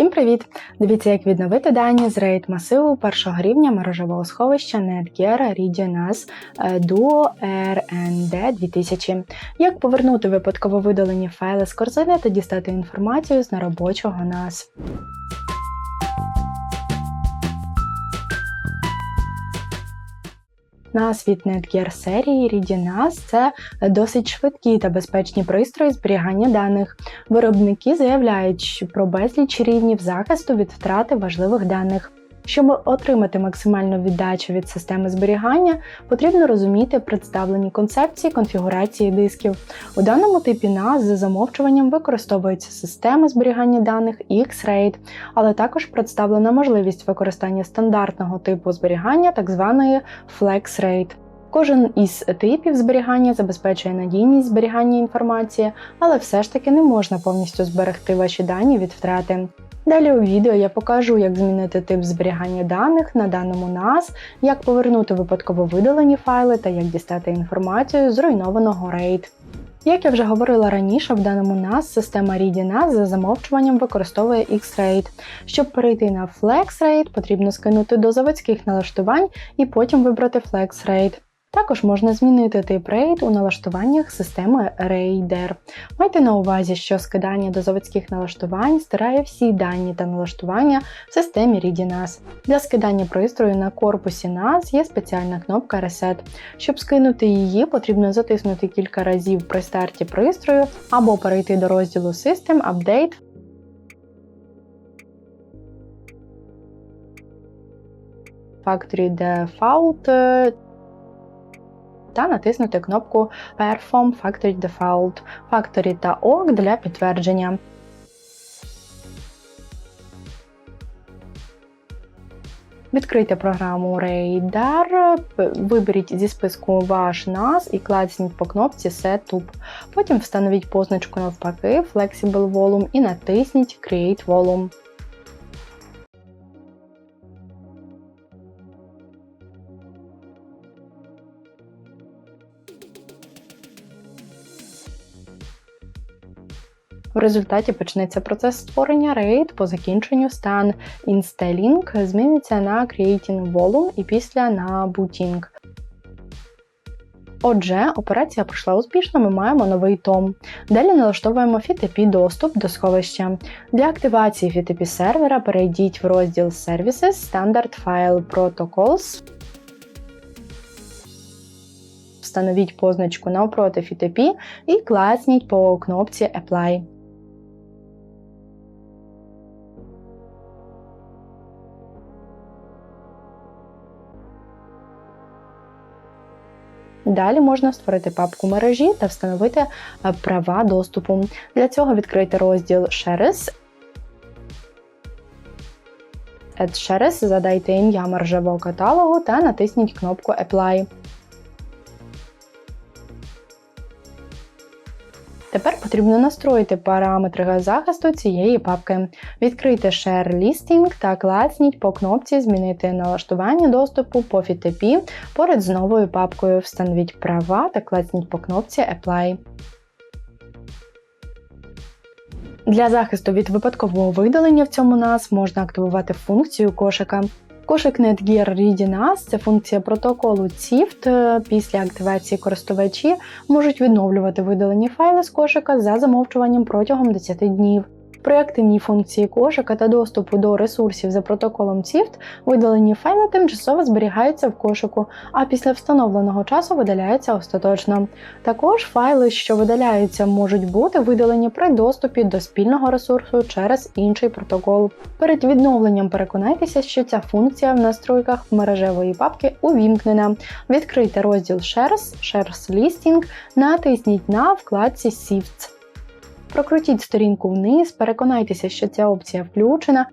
Всім привіт! Дивіться, як відновити дані з рейд масиву першого рівня мережевого сховища Netgear Regions Duo RND 2000. Як повернути випадково видалені файли з корзини та дістати інформацію з неробочого NAS. Від Netgear серії RidiNAS – це досить швидкі та безпечні пристрої зберігання даних. Виробники заявляють про безліч рівнів захисту від втрати важливих даних. Щоб отримати максимальну віддачу від системи зберігання, потрібно розуміти представлені концепції конфігурації дисків. У даному типі NAS за замовчуваннем використовується система зберігання даних X-RAID, але також представлена можливість використання стандартного типу зберігання, так званої FlexRAID. Кожен із типів зберігання забезпечує надійність зберігання інформації, але все ж таки не можна повністю зберегти ваші дані від втрати. Далі у відео я покажу, як змінити тип зберігання даних на даному NAS, як повернути випадково видалені файли та як дістати інформацію з руйнованого RAID. Як я вже говорила раніше, в даному NAS система RIDI-NAS за замовчуванням використовує X-RAID. Щоб перейти на FlexRAID, потрібно скинути до заводських налаштувань і потім вибрати FlexRAID. Також можна змінити тип RAID у налаштуваннях системи Raider. Майте на увазі, що скидання до заводських налаштувань стирає всі дані та налаштування в системі RIDI-NAS. Для скидання пристрою на корпусі NAS є спеціальна кнопка Reset. Щоб скинути її, потрібно затиснути кілька разів при старті пристрою або перейти до розділу System Update. Factory Default та натиснути кнопку Perform Factory Default, Factory та OK для підтвердження. Відкрийте програму Radar, виберіть зі списку ваш NAS і клацніть по кнопці Setup. Потім встановіть позначку навпаки Flexible Volume і натисніть Create Volume. В результаті почнеться процес створення RAID, по закінченню стан Installing зміниться на Creating Volume і після на Booting. Отже, операція пройшла успішно, ми маємо новий том. Далі налаштовуємо FTP доступ до сховища. Для активації FTP сервера перейдіть в розділ Services Standard File Protocols. Встановіть позначку навпроти FTP і класніть по кнопці Apply. Далі можна створити папку мережі та встановити е, права доступу. Для цього відкрийте розділ Shares. Add Shares, задайте ім'я мережевого каталогу та натисніть кнопку Apply. Потрібно настроїти параметри захисту цієї папки. Відкрийте Share Listing та клацніть по кнопці Змінити налаштування доступу по FTP поряд з новою папкою. Встановіть права та клацніть по кнопці Apply. Для захисту від випадкового видалення в цьому NAS можна активувати функцію кошика. Кошик ReadyNAS – це функція протоколу CIFT. Після активації користувачі можуть відновлювати видалені файли з кошика за замовчуванням протягом 10 днів. При активній функції кошика та доступу до ресурсів за протоколом CIFT видалені файли тимчасово зберігаються в кошику, а після встановленого часу видаляються остаточно. Також файли, що видаляються, можуть бути видалені при доступі до спільного ресурсу через інший протокол. Перед відновленням переконайтеся, що ця функція в настройках мережевої папки увімкнена. Відкрийте розділ Shares, Shares Listing, натисніть на вкладці SIFTs. Прокрутіть сторінку вниз, переконайтеся, що ця опція включена.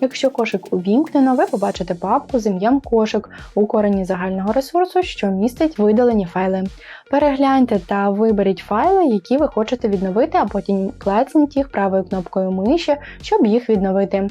Якщо кошик увімкнено, ви побачите папку з ім'ям кошик у корені загального ресурсу, що містить видалені файли. Перегляньте та виберіть файли, які ви хочете відновити, а потім клацніть їх правою кнопкою миші, щоб їх відновити.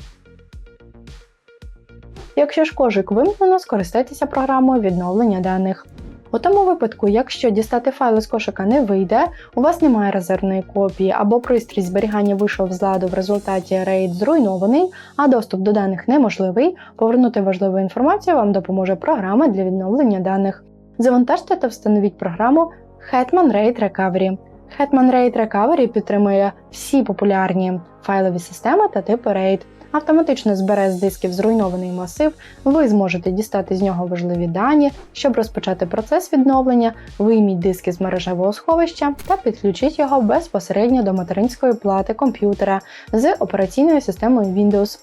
Якщо ж кошик вимкнено, скористайтеся програмою відновлення даних. У тому випадку, якщо дістати файли з кошика не вийде, у вас немає резервної копії або пристрій зберігання вийшов з ладу в результаті RAID зруйнований, а доступ до даних неможливий, повернути важливу інформацію вам допоможе програма для відновлення даних. Завантажте та встановіть програму Hetman RAID Recovery. Hetman RAID Recovery підтримує всі популярні файлові системи та типи RAID. Автоматично збере з дисків зруйнований масив, ви зможете дістати з нього важливі дані, щоб розпочати процес відновлення, вийміть диски з мережевого сховища та підключіть його безпосередньо до материнської плати комп'ютера з операційною системою Windows.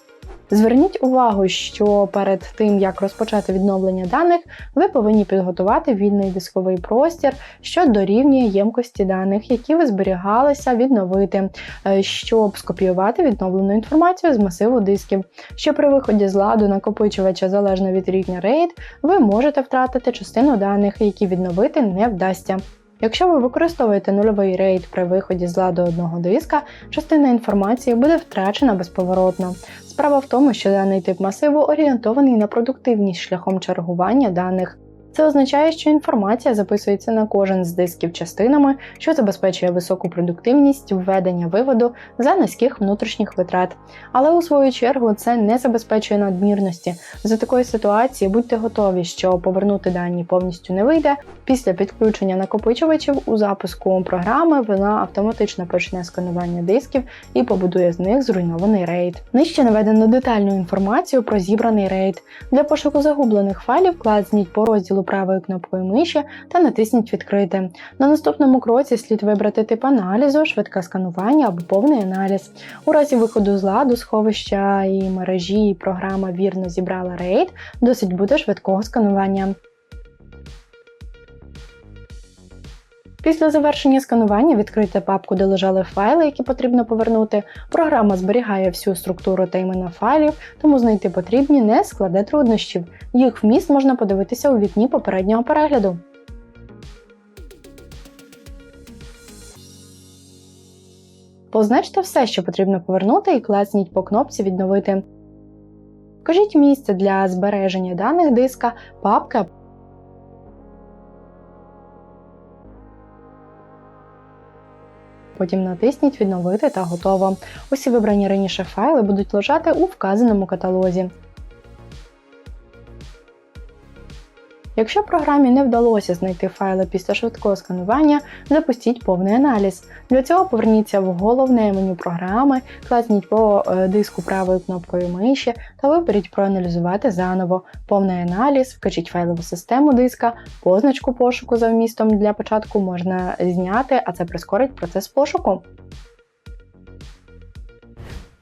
Зверніть увагу, що перед тим як розпочати відновлення даних, ви повинні підготувати вільний дисковий простір, що дорівнює ємкості даних, які ви зберігалися відновити, е, щоб скопіювати відновлену інформацію з масиву дисків. Що при виході з ладу накопичувача залежно від рівня RAID, ви можете втратити частину даних, які відновити не вдасться. Якщо ви використовуєте нульовий рейд при виході з ладу одного диска, частина інформації буде втрачена безповоротно. Справа в тому, що даний тип масиву орієнтований на продуктивність шляхом чергування даних. Це означає, що інформація записується на кожен з дисків частинами, що забезпечує високу продуктивність введення виводу за низьких внутрішніх витрат. Але у свою чергу це не забезпечує надмірності. За такої ситуації будьте готові, що повернути дані повністю не вийде. Після підключення накопичувачів у запуску програми вона автоматично почне сканування дисків і побудує з них зруйнований рейд. Нижче наведено детальну інформацію про зібраний рейд. Для пошуку загублених файлів клацніть по розділу правою кнопкою миші та натисніть Відкрити. На наступному кроці слід вибрати тип аналізу, швидке сканування або повний аналіз. У разі виходу з ладу сховища і мережі, і програма вірно зібрала рейд, досить буде швидкого сканування. Після завершення сканування відкрийте папку, де лежали файли, які потрібно повернути. Програма зберігає всю структуру та імена файлів, тому знайти потрібні не складе труднощів. Їх вміст можна подивитися у вікні попереднього перегляду. Позначте все, що потрібно повернути, і класніть по кнопці Відновити. Вкажіть місце для збереження даних диска, папка Потім натисніть Відновити та готово. Усі вибрані раніше файли будуть лежати у вказаному каталозі. Якщо програмі не вдалося знайти файли після швидкого сканування, запустіть повний аналіз. Для цього поверніться в головне меню програми, класніть по е, диску правою кнопкою миші та виберіть проаналізувати заново. Повний аналіз, вкажіть файлову систему диска, позначку пошуку за вмістом для початку можна зняти, а це прискорить процес пошуку.